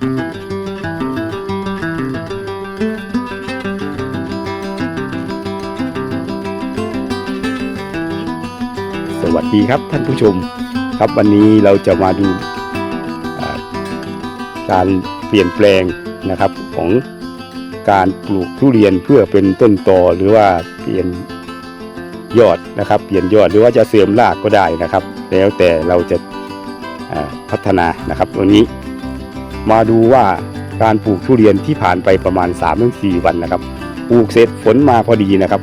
สวัสดีครับท่านผู้ชมครับวันนี้เราจะมาดูการเปลี่ยนแปลงนะครับของการปลูกทุเรียนเพื่อเป็นต้นตอหรือว่าเปลี่ยนยอดนะครับ เปลี่ยนยอดหรือว่าจะเสริมรากก็ได้นะครับ แล้วแต่เราจะพัฒนานะครับวันนี้ มาดูว่าการปลูกทุเรียนที่ผ่านไปประมาณ3-4วันนะครับปลูกเสร็จฝนมาพอดีนะครับ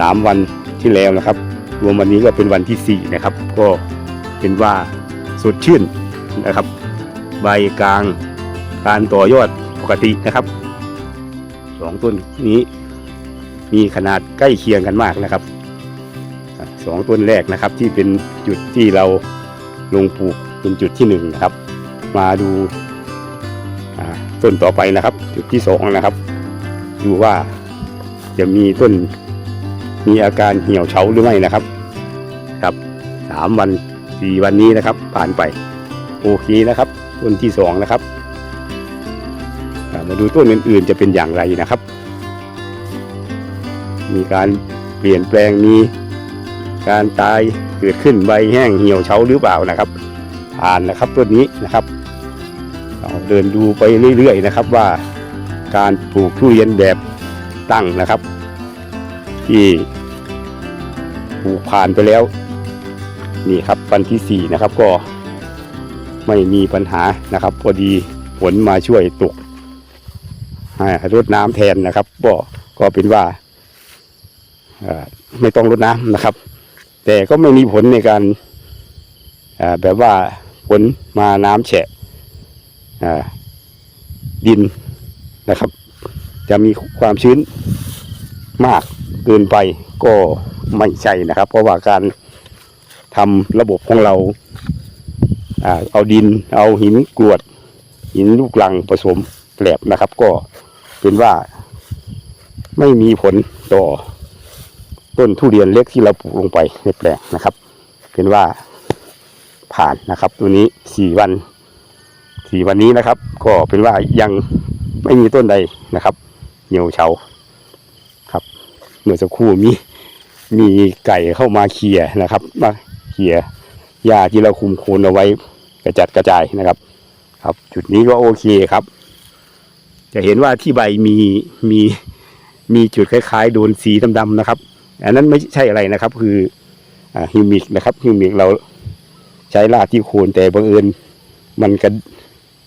สามวันที่แล้วนะครับ รวมวันนี้ก็เป็นวันที่4นะครับ ก็เป็นว่าสดชื่นนะครับ ใบกลางการต่อยอดปกตินะครับสองต้นนี้มีขนาดใกล้เคียงกันมากนะครับสองต้นแรกนะครับที่เป็นจุดที่เราลงปลูกเป็นจุดที่หนึ่งนะครับ มาดู ต้นต่อไปนะครับ จุดที่สองนะครับ ดูว่าจะมีต้นมีอาการเหี่ยวเฉาหรือไม่นะครับ ครับสามวันสี่วันนี้นะครับ ผ่านไปโอเคนะครับ ต้นที่สองนะครับมาดูต้นอื่นๆจะเป็นอย่างไรนะครับ มีการเปลี่ยนแปลงมีการตายเกิดขึ้นใบแห้งเหี่ยวเฉาหรือเปล่านะครับ ผ่านนะครับต้นนี้นะครับ เดินดูไปเรื่อยๆนะครับว่าการปลูกทุเรียนแบบตั้งนะครับ ที่ปลูกผ่านไปแล้ว นี่ครับวันที่สี่นะครับก็ไม่มีปัญหานะครับ พอดีฝนมาช่วยตกให้รดน้ำแทนนะครับก็ก็เป็นว่าไม่ต้องรดน้ำนะครับ แต่ก็ไม่มีผลในการแบบว่าฝนมาน้ำแฉะ ดินนะครับ จะมีความชื้นมากเกินไปก็ไม่ใช่นะครับ เพราะว่าการทำระบบของเราเอาดินเอาหินกรวด หินลูกลังผสมแกลบนะครับ ก็เป็นว่าไม่มีผลต่อต้นทุเรียนเล็กที่เราปลูกลงไปในแปลงนะครับ เป็นว่าผ่านนะครับ ตัวนี้สี่วัน สี่วันนี้นะครับ ก็เป็นว่ายังไม่มีต้นใดนะครับเหี่ยวเฉาครับเมื่อสักครู่มีมีไก่เข้ามาเคลียนะครับ มาเคลียหญ้าที่เราคุมโคนเอาไว้กระจัดกระจายนะครับ ครับ จุดนี้ก็โอเคครับ จะเห็นว่าที่ใบมีมีมีจุดคล้าย ๆ โดนสีดำๆนะครับ อันนั้นไม่ใช่อะไรนะครับ คืออ่าฮิวมิกนะครับฮิวมิกเราใช้ลาดที่โคนแต่บังเอิญมันกระ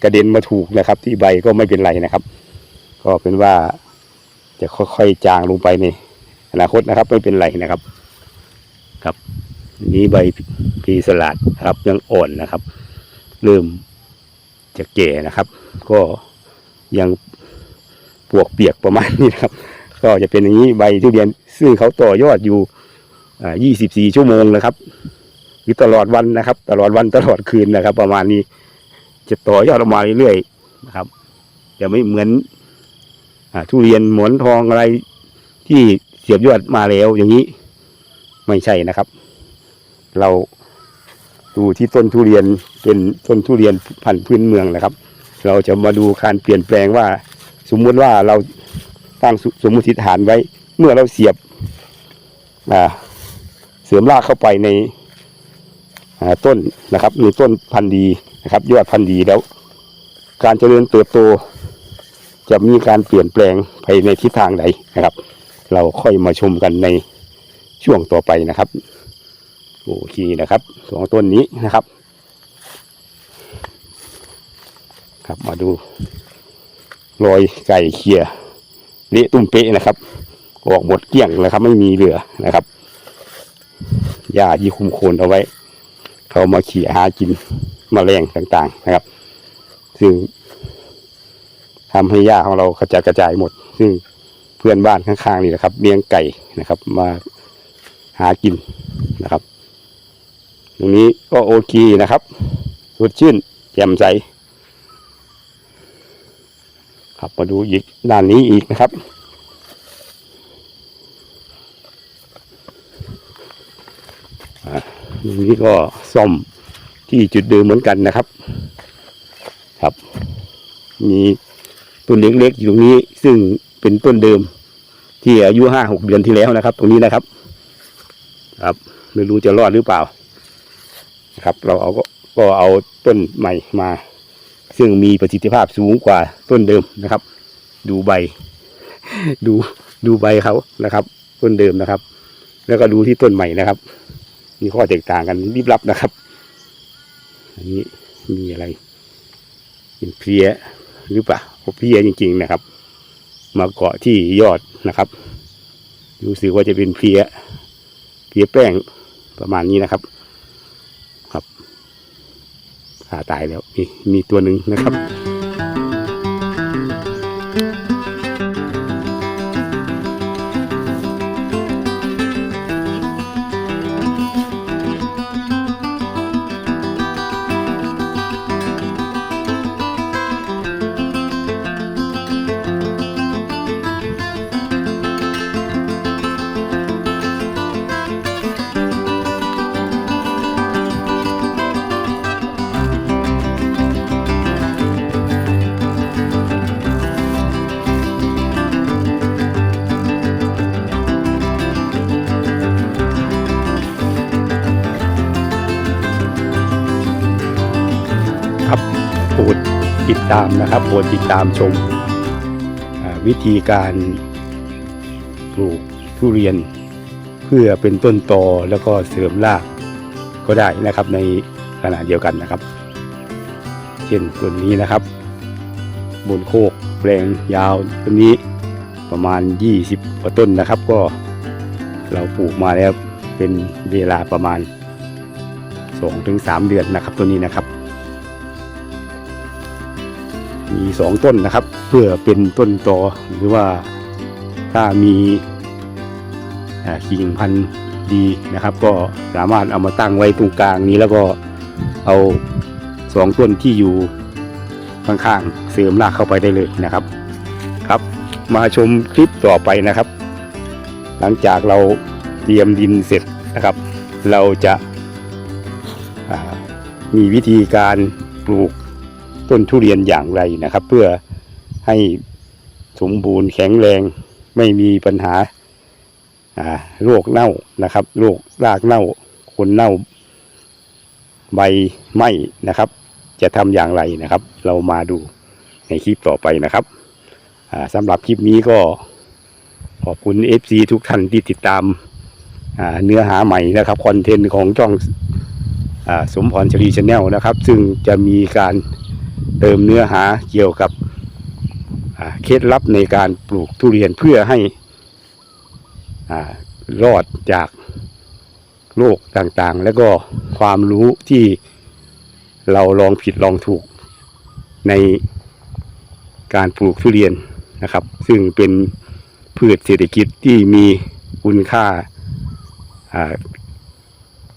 กระเด็นมาถูกนะครับ ที่ใบก็ไม่เป็นไรนะครับ ก็เป็นว่าจะค่อยๆจางลงไปในอนาคตนะครับ ไม่เป็นไรนะครับ ครับ นี้ใบพีสลัดครับยังอ่อนนะครับ เริ่มจะแก่นะครับ ก็ยังปวกเปียกประมาณนี้นะครับ ก็จะเป็นอย่างนี้ใบทุเรียนซึ่งเขาต่อยอดอยู่อ่า24 ชั่วโมงนะครับหรือตลอดวันนะครับ ตลอดวันตลอดคืนนะครับ ประมาณนี้ จะต่อยอดออกมาเรื่อยๆนะครับจะไม่เหมือนอาทุเรียนหมอนทองอะไรที่เสียบยอดมาแล้วอย่างนี้ไม่ใช่นะครับ เราดูที่ต้นทุเรียนเป็นต้นทุเรียนพันธุ์พื้นเมืองนะครับ เราจะมาดูการเปลี่ยนแปลงว่า สมมุติว่าเราตั้งสสมมติฐานไว้ เมื่อเราเสียบอ่าเสริมรากเข้าไปในอ่า ต้นนะครับในต้นพันธุ์ดีนะครับยอดพันธุ์ดีแล้ว การเจริญเติบโต จะมีการเปลี่ยนแปลงไปในทิศทางใดนะครับ เราค่อยมาชมกันในช่วงต่อไปนะครับโอเคนะครับสองต้นนี้นะครับ ครับมาดูรอยไก่เขียเละตุ้มเป๊ะนะครับ ออกหมดเกลี้ยงนะครับ ไม่มีเหลือนะครับหญ้าที่คุมโคนเอาไว้ เขามาขี่หากินมแมลงต่างๆนะครับ ซึ่งทำให้หญ้าของเรากระจายกระจายหมด ซึ่งเพื่อนบ้านข้างๆนี่นะครับเลี้ยงไก่นะครับ มาหากินนะครับ ตรงนี้ก็โอเคนะครับสดชื่นแจ่มใสครับมาดูอีกด้านนี้อีกนะครับอ่า ตรงนี้ก็ซ่อมที่จุดเดิมเหมือนกันนะครับ ครับ มีต้นเล็กๆอยู่ตรงนี้ ซึ่งเป็นต้นเดิม ที่อายุห้าหกเดือนที่แล้วนะครับ ตรงนี้นะครับ ครับไม่รู้จะรอดหรือเปล่า ครับ เราเอาก็ก็เอาต้นใหม่มา ซึ่งมีประสิทธิภาพสูงกว่าต้นเดิมนะครับ ดูใบ ดูดูใบเขานะครับ ต้นเดิมนะครับ แล้วก็ดูที่ต้นใหม่นะครับ มีข้อแตกต่างกันรีบรับนะครับ อันนี้มีอะไร เป็นเพลียหรือเปล่าเพลียจริง ๆนะครับ มาเกาะที่ยอดนะครับ รู้สึกว่าจะเป็นเพลียเพลียแป้งประมาณนี้นะครับ ครับขาตายแล้วมีมีตัวหนึ่งนะครับครับ โปรดติดตามนะครับโปรดติดตามชมวิธีการปลูกทุเรียน เพื่อเป็นต้นตอแล้วก็เสริมรากก็ได้นะครับในขณะเดียวกันนะครับ เช่นต้นนี้นะครับ บนโคกแปลงยาวต้นนี้ประมาณ 20กว่าต้นนะครับ ก็เราปลูกมาแล้วเป็นเวลาประมาณ 2-3 เดือนนะครับต้นนี้นะครับ มีสองต้นนะครับ เพื่อเป็นต้นตอหรือว่าถ้ามีกิ่งพันธุ์ดีนะครับ ก็สามารถเอามาตั้งไว้ตรงกลางนี้แล้วก็เอาสองต้นที่อยู่ข้างๆเสริมรากเข้าไปได้เลยนะครับครับ มาชมคลิปต่อไปนะครับ หลังจากเราเตรียมดินเสร็จนะครับ เราจะามีวิธีการปลูก ต้นทุเรียนอย่างไรนะครับ เพื่อให้สมบูรณ์แข็งแรงไม่มีปัญหาโรคเน่านะครับโรครากเน่าคนเน่าใบไหม้นะครับ จะทำอย่างไรนะครับ เรามาดูในคลิปต่อไปนะครับสำหรับคลิปนี้ก็ขอบคุณ FC ทุกท่านที่ติดตามเนื้อหาใหม่นะครับคอนเทนต์ของช่องอสมพรชรีชาแนลนะครับ ซึ่งจะมีการ เติมเนื้อหาเกี่ยวกับเคล็ดลับในการปลูกทุเรียนเพื่อให้รอดจากโรคต่างๆ แล้วก็ความรู้ที่เราลองผิดลองถูกในการปลูกทุเรียนนะครับ ซึ่งเป็นพืชเศรษฐกิจที่มีคุณค่า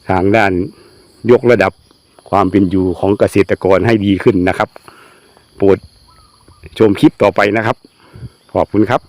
ทางด้านยกระดับ ความเป็นอยู่ของเกษตรกรให้ดีขึ้นนะครับ โปรดชมคลิปต่อไปนะครับ ขอบคุณครับ